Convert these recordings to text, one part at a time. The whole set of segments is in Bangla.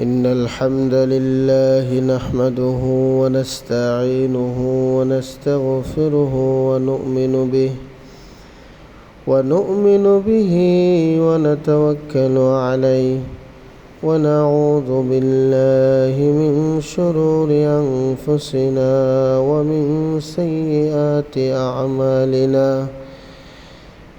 إن الحمد لله نحمده ونستعينه ونستغفره ونؤمن به ونؤمن به ونتوكل عليه ونعوذ بالله من شرور أنفسنا ومن سيئات أعمالنا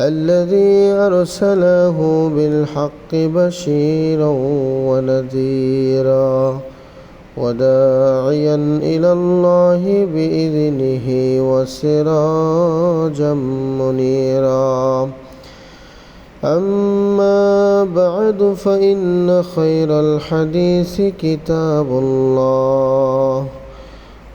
الذي أرسله بالحق بشيرا ونذيرا وداعيا إلى الله بإذنه وسراجا منيرا. أما بعد فإن خير الحديث كتاب الله.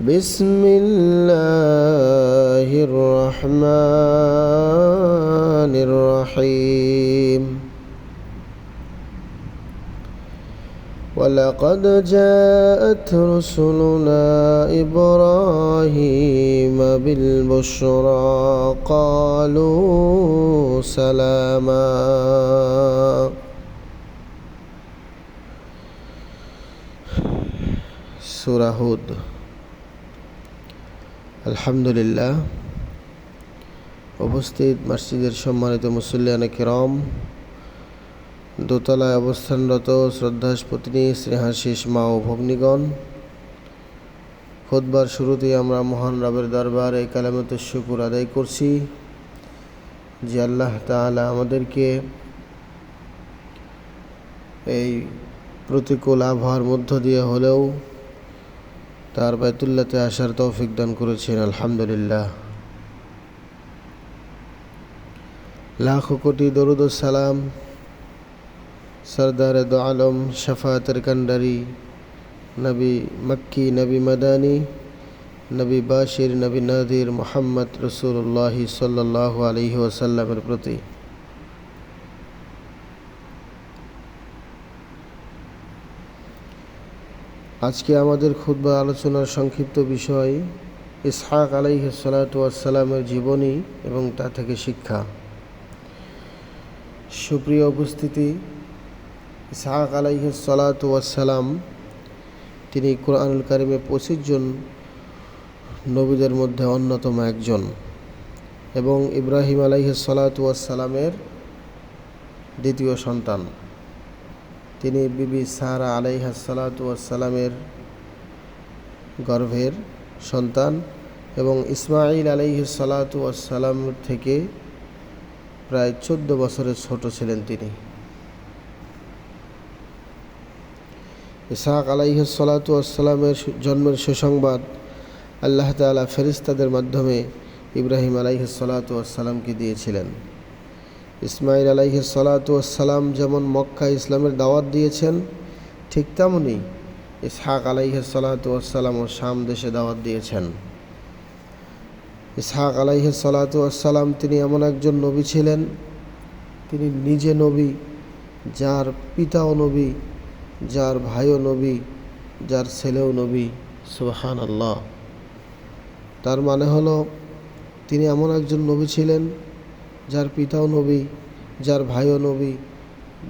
بسم الله الرحمن الرحيم. ولقد جاءت رسلنا إبراهيم بالبشرى قالوا سلاما. سورة هود. আলহামদুলিল্লাহ। উপস্থিত মসজিদের সম্মানিত মুসল্লিয়ান কিরম। দোতলায় অবস্থানরত শ্রদ্ধাসপত্নী স্নেহাশিস মা ও ভগ্নিগণ। খোদবার শুরুতেই আমরা মহান রবের দরবারে কালামত শুকুর আদায় করছি যে আল্লাহ তালা আমাদেরকে এই প্রতিকূল আবহাওয়ার মধ্য দিয়ে হলেও তার বাইতুল্লাতে আসার তৌফিক দান করেছেন, আলহামদুলিল্লাহ। লাখ কোটি দরুদ সালাম, সরদার দো আলম শফাতের কান্ডারি নবী মক্কি, নবী মাদানী, নবী বাশির, নবী নাদির মোহাম্মদ রসুল্লাহ সাল্লাহ আলহি ওসাল্লামের প্রতি। আজকে আমাদের খুদ্া আলোচনার সংক্ষিপ্ত বিষয়, ইসহাক আলাইহ সালাতামের জীবনী এবং তা থেকে শিক্ষা। সুপ্রিয় উপস্থিতি, ইসহাক আলাইহ সালাতাম তিনি কোরআনুল কারিমে পঁচিশ জন নবীদের মধ্যে অন্যতম একজন এবং ইব্রাহিম আলাইহ সালাতামের দ্বিতীয় সন্তান। তিনি বিবি সারা আলাইহাসালাতামের গর্ভের সন্তান এবং ইসমাইল আলাইহাসালাতাম থেকে প্রায় চোদ্দ বছরের ছোট ছিলেন তিনি। ইসাহাক আলাইহাসালাতামের জন্মের সুসংবাদ আল্লাহ তালা ফেরিস্তাদের মাধ্যমে ইব্রাহিম আলাইহাসালাতামকে দিয়েছিলেন। ইসমাইল আলাইহ সালাতাম যেমন মক্কা ইসলামের দাওয়াত দিয়েছেন, ঠিক তেমনই ইসহাক আলাইহ সালাতাম ও শাম দেশে দাওয়াত দিয়েছেন। ইসহাক আলাইহ সালাতাম তিনি এমন একজন নবী ছিলেন, তিনি নিজে নবী, যার পিতাও নবী, যার ভাইও নবী, যার ছেলেও নবী সুবাহান আল্লাহ তার মানে হলো তিনি এমন একজন নবী ছিলেন যার পিতাও নবী, যার ভাইও নবী,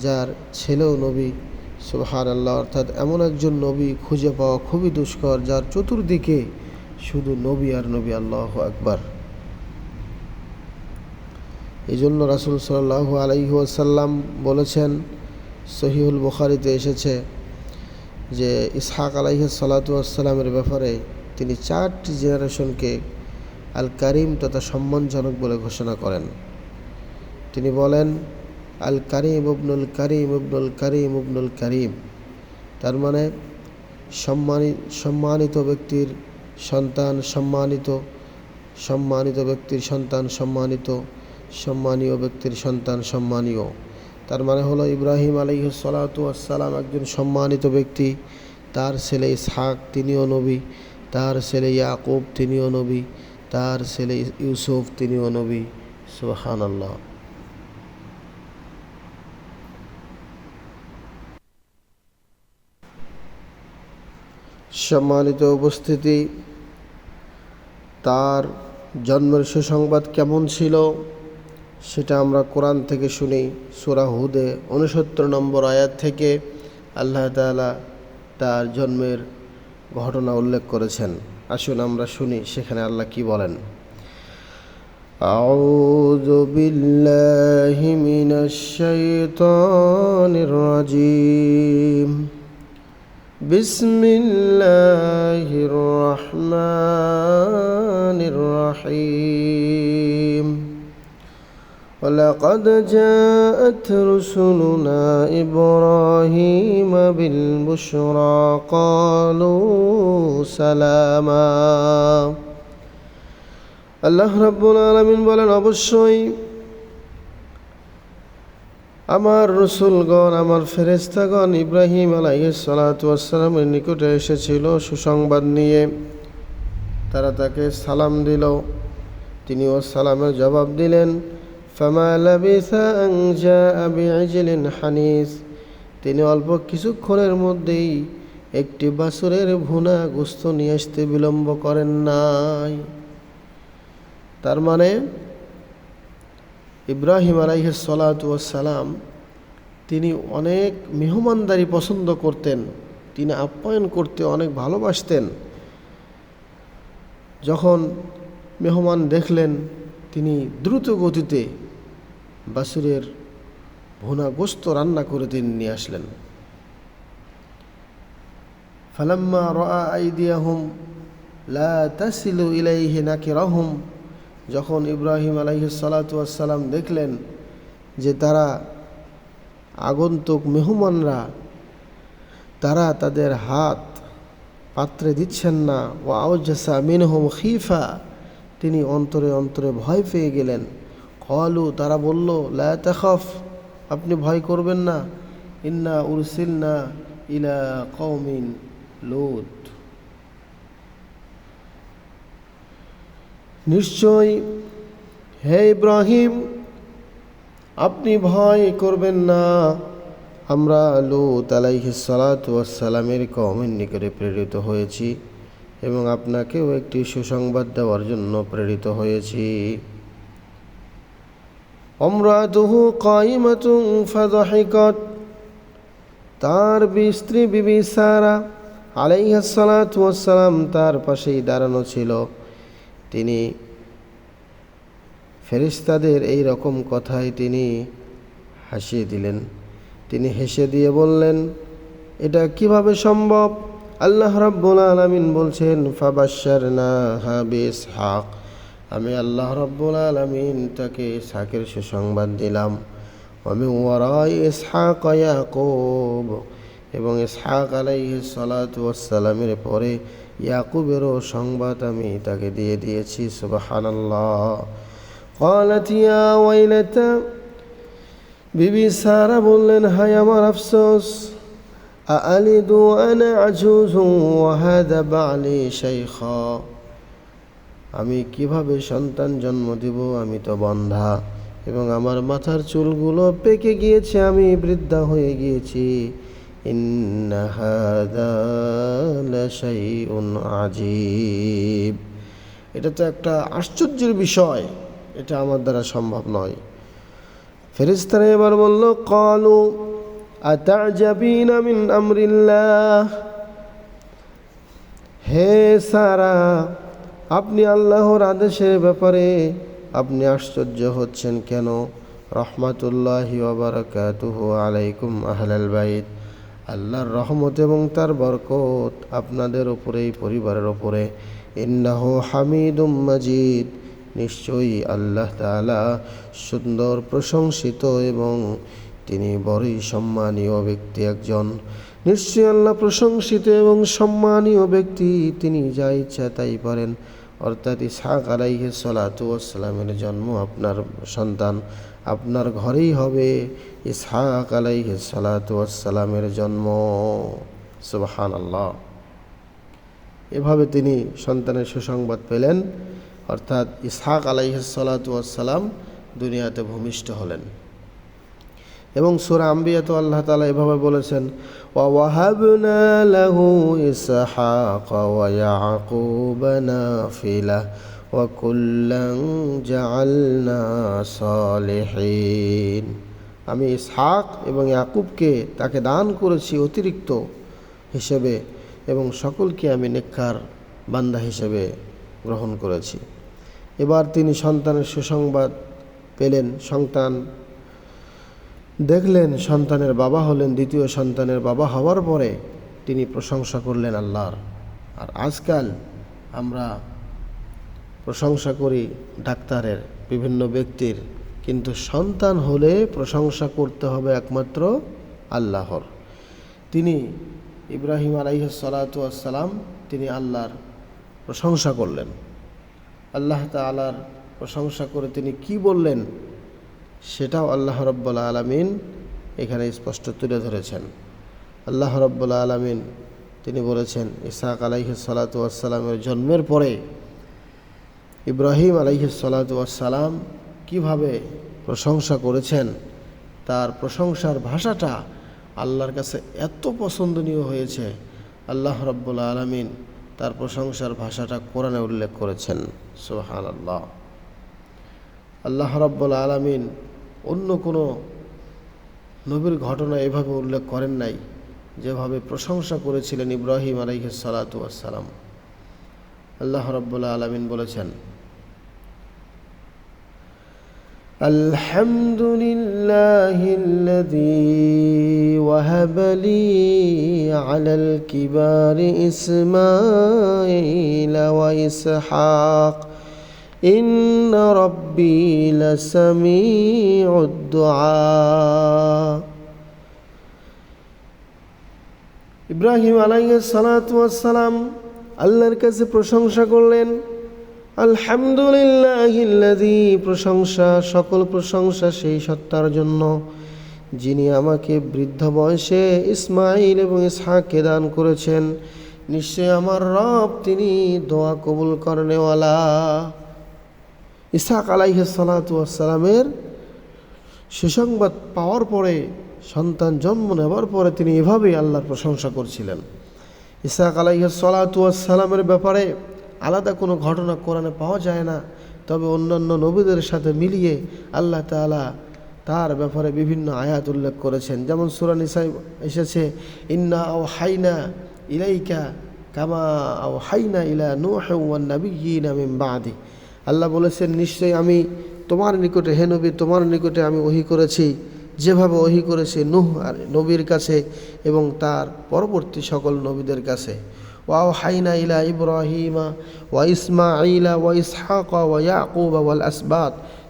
যার ছেলেও নবী সুবহান আল্লাহ অর্থাৎ এমন একজন নবী খুঁজে পাওয়া খুবই দুষ্কর, যার চতুর্দিকে শুধু নবী আর নবী, আল্লাহ আকবার। এই জন্য রাসুল সাল্লাহ আলাইসাল্লাম বলেছেন সহিউল বুখারিতে এসেছে যে ইসহাক আলাইহ সালাতামের ব্যাপারে তিনি চারটি জেনারেশনকে আল কারিম তথা সম্মানজনক বলে ঘোষণা করেন। তিনি বলেন, আল কারিম ইবনুল কারিম ইবনুল কারিম ইবনুল কারিম। তার মানে সম্মানিত সম্মানিত ব্যক্তির সন্তান সম্মানিত সম্মানিত ব্যক্তির সন্তান সম্মানিত, সম্মানীয় ব্যক্তির সন্তান সম্মানীয়। তার মানে হলো, ইব্রাহিম আলী সালাতাম একজন সম্মানিত ব্যক্তি, তার ছেলে ইসহাক তিনিও নবী, তার ছেলে ইয়াকুব তিনিও নবী, তার ছেলে ইউসুফ তিনিও নবী। সুহান আল্লাহ সম্মানিত উপস্থিতি তার জন্মের সুসংবাদ কেমন ছিল সেটা আমরা কোরআন থেকে শুনি সুরা হুদে উনসত্তর নম্বর আয়াত থেকে আল্লাহ তালা তার জন্মের ঘটনা উল্লেখ করেছেন আসুন আমরা শুনি সেখানে আল্লাহ কি বলেন أعوذ بالله من الشيطان الرجيم بسم الله الرحمن الرحيم ولقد جاءت رسلنا إبراهيم بالبشرى قالوا سلاما আল্লাহ রাব্বুল আলমিন বলেন অবশ্যই আমার রসুলগণ, আমার ফেরেস্তাগণ ইব্রাহিম আলাইসালাতামের নিকটে এসেছিল সুসংবাদ নিয়ে। তারা তাকে সালাম দিল। তিনিও সালামের জবাব দিলেন হানিস। তিনি অল্প কিছুক্ষণের মধ্যেই একটি বাসুরের ভুনা গোস্ত নিয়ে আসতে বিলম্ব করেন নাই। তার মানে ইব্রাহিম আলাইসালাম তিনি অনেক মেহমানদারি পছন্দ করতেন, তিনি আপ্যায়ন করতে অনেক ভালোবাসতেন। যখন মেহমান দেখলেন, তিনি দ্রুত গতিতে বাসুরের ভুনা গোস্ত রান্না করে তিনি নিয়ে আসলেন। ফালাম্মা রা আইদিয়াহুম, লা তাসিলু ইলাইহি নাকিরাহুম যখন ইব্রাহিম আলাইসালাতাম দেখলেন যে তারা আগন্তুক মেহমানরা, তারা তাদের হাত পাত্রে দিচ্ছেন না ও আউজাসা মিনহম খিফা, তিনি অন্তরে অন্তরে ভয় পেয়ে গেলেন। কলু তারা বলল লাখফ আপনি ভয় করবেন না। ইন্না উরসিলনা ইলা কৌমিন লোদ নিশ্চয় হে ইব্রাহিম, আপনি ভয় করবেন না। আমরা লুত আলাইহিসালামের কমের নিকটে প্রেরিত হয়েছি এবং আপনাকেও একটি সুসংবাদ দেওয়ার জন্য প্রেরিত হয়েছি। অমরাতুহু কাইমাতুং ফাদহিকত, তার স্ত্রী বিবি সারা আলাইহাসালাম তার পাশেই দাঁড়ানো ছিল। তিনি ফেরিস্তাদের এই রকম কথায় তিনি হাসিয়ে দিলেন। তিনি হেসে দিয়ে বললেন, এটা কীভাবে সম্ভব? আল্লাহ রাব্বুল আলমিন বলছেন ফাবাসার না হাবিস হাক আমি আল্লাহ রাব্বুল আলমিন তাকে ইসহাকের সুসংবাদ দিলাম। আমি ওয়ারাই ইসহাক ইয়াকুব। এবং ইসহাক আলাইহি সালাতামের পরে ইয়াকুবেরও সংবাদ আমি তাকে দিয়ে দিয়েছি সুবহানাল্লাহ قالت يا ويلتا বিবি সারা বললেন হাই আমার আফসোস أألد وأنا عجوز وهذا بعلي شيخا আমি কিভাবে সন্তান জন্ম দিব আমি তো বন্ধা এবং আমার মাথার চুলগুলো পেকে গিয়েছে আমি বৃদ্ধা হয়ে গিয়েছি إن هذا لشيء عجيب এটা তো একটা আশ্চর্যের বিষয় এটা আমার দ্বারা সম্ভব নয় ফেরেস্তারা এবার বলল কলু আতাজাবিন মিন আমরিল্লাহ হে সারা আপনি আল্লাহর আদেশের ব্যাপারে আপনি আশ্চর্য হচ্ছেন কেন রহমাতুল্লাহ ওবরাকাতুহু আলাইকুম আহলাল বাইত আল্লাহর রহমত এবং তার বরকত আপনাদের উপরেই পরিবারের ওপরে ইন্নাহ হামিদুম মাজিদ। নিশ্চয়ই আল্লাহ তাআলা সুন্দর, প্রশংসিত এবং তিনি বড়ই সম্মানীয় ব্যক্তি একজন। নিশ্চয়ই আল্লাহ প্রশংসিত এবং সম্মানীয় ব্যক্তি, তিনি যা ইচ্ছা তাই পারেন অর্থাৎ ইসহাক আলাইহে সালাতু আসসালামের জন্ম আপনার সন্তান। আপনার ঘরেই হবে ইসহাক আলাই সালাতামের জন্ম। সুবাহান আল্লাহ এভাবে তিনি সন্তানের সুসংবাদ পেলেন, অর্থাৎ ইসহাক আলাই সালাতাম দুনিয়াতে ভূমিষ্ঠ হলেন। এবং সুরা আম্বিয়াত আল্লাহ তালা এভাবে বলেছেন ওয়াহাবনা লাহু ইসহাক ওয়া নাফিলা। ওয়াকুল্লং জালনা সালেহীন আমি ইসহাক এবং ইয়াকুবকে তাকে দান করেছি অতিরিক্ত হিসেবে এবং সকলকে আমি নেককার বান্দা হিসেবে গ্রহণ করেছি। এবার তিনি সন্তানের সুসংবাদ পেলেন, সন্তান দেখলেন, সন্তানের বাবা হলেন, দ্বিতীয় সন্তানের বাবা হওয়ার পরে তিনি প্রশংসা করলেন আল্লাহর। আর আজকাল আমরা প্রশংসা করি ডাক্তারের বিভিন্ন ব্যক্তির, কিন্তু সন্তান হলে প্রশংসা করতে হবে একমাত্র আল্লাহর। তিনি ইব্রাহিম আলাইসালাম তিনি আল্লাহর প্রশংসা করলেন। আল্লাহ তালার প্রশংসা করে তিনি কি বললেন, সেটাও আল্লাহ রব্বুল্লা আলমিন এখানে স্পষ্ট তুলে ধরেছেন। আল্লাহ রব্বুল্লা আলমিন তিনি বলেছেন, ইসাক আলাইহ সালাতামের জন্মের পরে ইব্রাহিম আলাইহ সালাতাম কীভাবে প্রশংসা করেছেন, তার প্রশংসার ভাষাটা আল্লাহর কাছে এত পছন্দনীয় হয়েছে, আল্লাহ রব্বুল্লা আলমিন তার প্রশংসার ভাষাটা কোরআনে উল্লেখ করেছেন সোহান আল্লাহ আল্লাহ রব্বুল আলমিন অন্য কোনো নবীর ঘটনা এভাবে উল্লেখ করেন নাই, যেভাবে প্রশংসা করেছিলেন ইব্রাহিম আলাইহ সালাতু আল্লাহ রব্বুল্লা আলমিন বলেছেন الحمد لله الذي وهب لي على الكبار إسماعيل وإسحاق إن ربي لسميع الدعاء ইব্রাহিম আলাইহিস সালাতু ওয়াসসালাম আল্লাহর কাছে প্রশংসা করলেন আলহামদুলিল্লাহিল্লাযী প্রশংসা, সকল প্রশংসা সেই সত্তার জন্য, যিনি আমাকে বৃদ্ধ বয়সে ইসমাইল এবং ইসহাককে দান করেছেন। নিশ্চয় আমার রব তিনি দোয়া কবুল করনেওয়ালা। ইসহাক আলাইহ সালাতামের সুসংবাদ পাওয়ার পরে, সন্তান জন্ম নেওয়ার পরে তিনি এভাবেই আল্লাহর প্রশংসা করছিলেন। ইসহাক আলাইহ সালাতামের ব্যাপারে আলাদা কোনো ঘটনা কোরআনে পাওয়া যায় না। তবে অন্যান্য নবীদের সাথে মিলিয়ে আল্লাহ তালা তার ব্যাপারে বিভিন্ন আয়াত উল্লেখ করেছেন। যেমন সুরান ইসাই এসেছে, ইন্না ও হাইনা ইলাইকা কামা ও হাইনা ইলা নুহিনা মিম বাদি। আল্লাহ বলেছেন, নিশ্চয়ই আমি তোমার নিকটে, হে নবী, তোমার নিকটে আমি ওহি করেছি। যেভাবে ওহি করেছে নুহ আর নবীর কাছে এবং তার পরবর্তী সকল নবীদের কাছে। ইব্রাহিমা ওয়া ইসমাইলা ওয়া ইসহাক ওয়া ইয়াকুব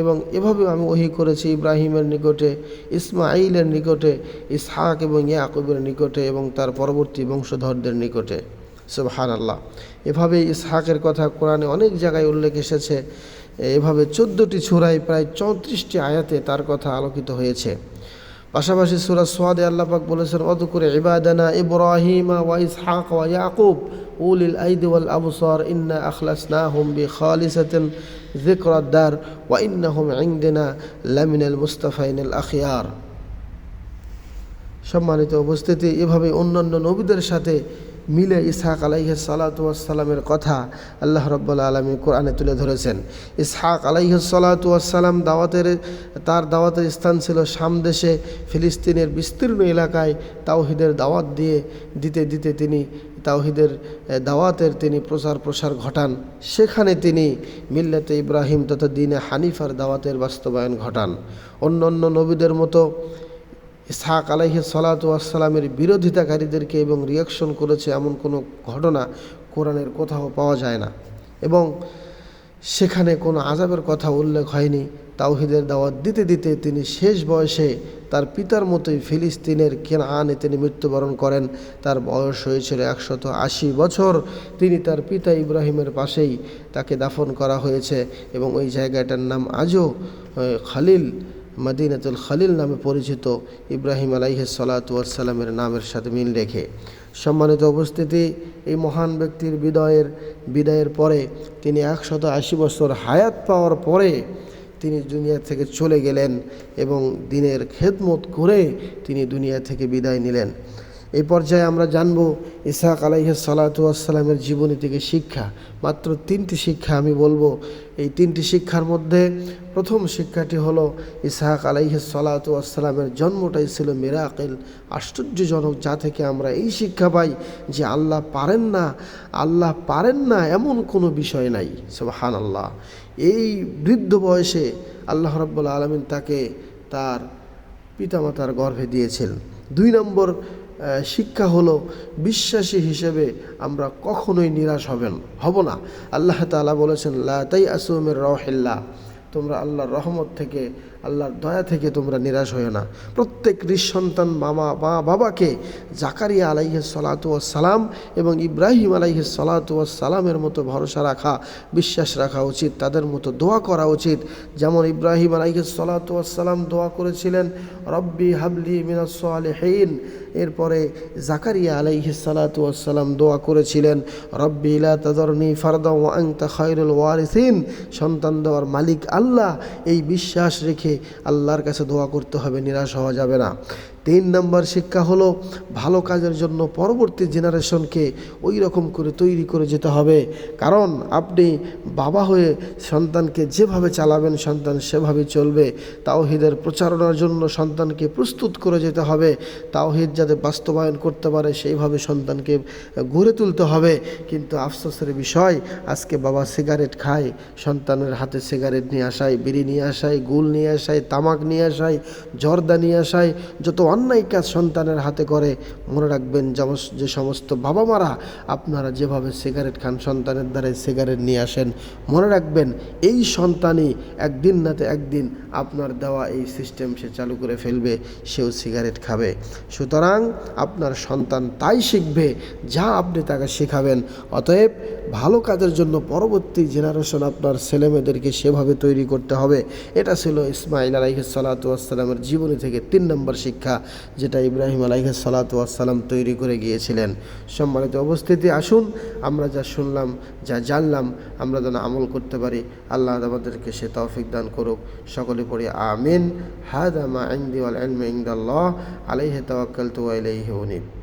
এবং এভাবে আমি ওহি করেছি ইব্রাহিমের নিকটে ইসমাইলের নিকটে, ইসহাক এবং ইয়াকুবের নিকটে এবং তার পরবর্তী বংশধরদের নিকটে। সুবহান আল্লাহ এভাবে ইসহাকের কথা কোরআনে অনেক জায়গায় উল্লেখ এসেছে। এভাবে চোদ্দোটি ছুরায় প্রায় চৌত্রিশটি আয়াতে তার কথা আলোকিত হয়েছে। পাশাপাশি সুরা সোয়াদে আল্লাপাক বলেছেন অত করে ইবাদানা ইব্রাহিমা ওয়া ইসহাক ওয়া ইয়াকুব, উলিল আইদি ওয়াল আবসার, ইন্না আখলাসনাহুম বি খালিসাতিন যিকরাদ্দার ওয়া ইন্নাহুম ইনদিনা লামিনাল মুস্তাফাইনাল আখিয়ার। সম্মানিত উপস্থিতি এভাবে অন্যান্য নবীদের সাথে মিলে ইসহাক আলাইহ সালাতামের কথা আল্লাহ রব্বুল্লা আলমী কোরআনে তুলে ধরেছেন। ইসহাক আলাইহ সালাতাম দাওয়াতের, তার দাওয়াতের স্থান ছিল শাম দেশে, ফিলিস্তিনের বিস্তীর্ণ এলাকায় তাওহিদের দাওয়াত দিয়ে, দিতে দিতে তিনি তাওহিদের দাওয়াতের তিনি প্রচার প্রসার ঘটান। সেখানে তিনি মিল্লাতে ইব্রাহিম তথা দিনে হানিফার দাওয়াতের বাস্তবায়ন ঘটান। অন্য অন্য নবীদের মতো ইসহাক আলাইহ সালাতামের বিরোধিতাকারীদেরকে এবং রিয়াকশন করেছে এমন কোনো ঘটনা কোরআনের কোথাও পাওয়া যায় না। এবং সেখানে কোনো আজাবের কথা উল্লেখ হয়নি। তাওহিদের দাওয়াত দিতে দিতে তিনি শেষ বয়সে তার পিতার মতোই ফিলিস্তিনের কেনানে তিনি মৃত্যুবরণ করেন। তার বয়স হয়েছিল একশত আশি বছর। তিনি তার পিতা ইব্রাহিমের পাশেই তাকে দাফন করা হয়েছে এবং ওই জায়গাটার নাম আজও খালিল। মদিনাতুল খালিল নামে পরিচিত ইব্রাহিম আলাইহ সালাতামের নামের সাথে মিল রেখে সম্মানিত উপস্থিতি, এই মহান ব্যক্তির বিদায়ের বিদায়ের পরে তিনি একশত আশি বছর হায়াত পাওয়ার পরে তিনি দুনিয়া থেকে চলে গেলেন এবং দিনের খেদমত করে তিনি দুনিয়া থেকে বিদায় নিলেন। এই পর্যায়ে আমরা জানব ইসাহাক আলাইহ সালাতামের জীবনী থেকে শিক্ষা। মাত্র তিনটি শিক্ষা আমি বলব। এই তিনটি শিক্ষার মধ্যে প্রথম শিক্ষাটি হলো ইসাহাক আলাইহ সালাতামের জন্মটাই ছিল মেরাকেল। আশ্চর্যজনক যা থেকে আমরা এই শিক্ষা পাই যে আল্লাহ পারেন না, আল্লাহ পারেন না এমন কোনো বিষয় নাই। হান আল্লাহ এই বৃদ্ধ বয়সে আল্লাহ রব্বুল্লা আলমিন তাকে তার পিতামাতার গর্ভে দিয়েছিলেন। দুই নম্বর শিক্ষা হলো বিশ্বাসী হিসেবে আমরা কখনোই নিরাশ হবেন হব না। আল্লাহ তালা বলেছেন লাতাই আসুমের রহিল্লা তোমরা আল্লাহর রহমত থেকে, আল্লাহর দয়া থেকে তোমরা নিরাশ হয়ে না। প্রত্যেক নিঃসন্তান মামা, মা বাবাকে জাকারিয়া আলাইহে সালাম এবং ইব্রাহিম আলাইহে সালামের মতো ভরসা রাখা, বিশ্বাস রাখা উচিত, তাদের মতো দোয়া করা উচিত। যেমন ইব্রাহিম আলাইহে সালাম দোয়া করেছিলেন, রব্বি হাবলি মিনাসলেহীন এরপরে জাকারিয়া আলাইহি সালাতাম দোয়া করেছিলেন, রব্বি ইলা তাদরনি ফারদা ওয়াংতা খায়রুল ওয়ারিসিন। সন্তান দেওয়ার মালিক আল্লাহ, এই বিশ্বাস রেখে আল্লাহর কাছে দোয়া করতে হবে, নিরাশ হওয়া যাবে না। তিন নম্বর শিক্ষা হলো ভালো কাজের জন্য পরবর্তী জেনারেশনকে ওই রকম করে তৈরি করে যেতে হবে। কারণ আপনি বাবা হয়ে সন্তানকে যেভাবে চালাবেন, সন্তান সেভাবে চলবে। তাওহিদের প্রচারণার জন্য সন্তানকে প্রস্তুত করে যেতে হবে। তাওহিদ যাতে বাস্তবায়ন করতে পারে, সেইভাবে সন্তানকে গড়ে তুলতে হবে। কিন্তু আফসোসের বিষয়, আজকে বাবা সিগারেট খায়, সন্তানের হাতে সিগারেট নিয়ে আসায়, বিড়ি নিয়ে আসায়, গুল নিয়ে আসায়, তামাক নিয়ে আসায়, জর্দা নিয়ে আসায়, যত অন্যায় কাজ সন্তানের হাতে করে, মনে রাখবেন যে সমস্ত বাবা মারা আপনারা যেভাবে সিগারেট খান, সন্তানের দ্বারাই সিগারেট নিয়ে আসেন, মনে রাখবেন এই সন্তানই একদিন নাতে একদিন আপনার দেওয়া এই সিস্টেম সে চালু করে ফেলবে, সেও সিগারেট খাবে। সুতরাং আপনার সন্তান তাই শিখবে, যা আপনি তাকে শেখাবেন। অতএব ভালো কাজের জন্য পরবর্তী জেনারেশন আপনার ছেলেমেয়েদেরকে সেভাবে তৈরি করতে হবে। এটা ছিল ইসমাইল আলাইহ সালাতামের জীবনী থেকে তিন নম্বর শিক্ষা। যেটা ইব্রাহিম আলাইহ সালাতাম তৈরি করে গিয়েছিলেন। সম্মানিত অবস্থিতি আসুন আমরা যা শুনলাম, যা জানলাম, আমরা যেন আমল করতে পারি। আল্লাহ আমাদেরকে সে তৌফিক দান করুক। সকলে পড়ি আমিন। হাদ আমা ইন্দি ইলমু ইনদাল্লাহ। আলাইহি তাওয়াক্কালতু ওয়া ইলাইহি উনীব।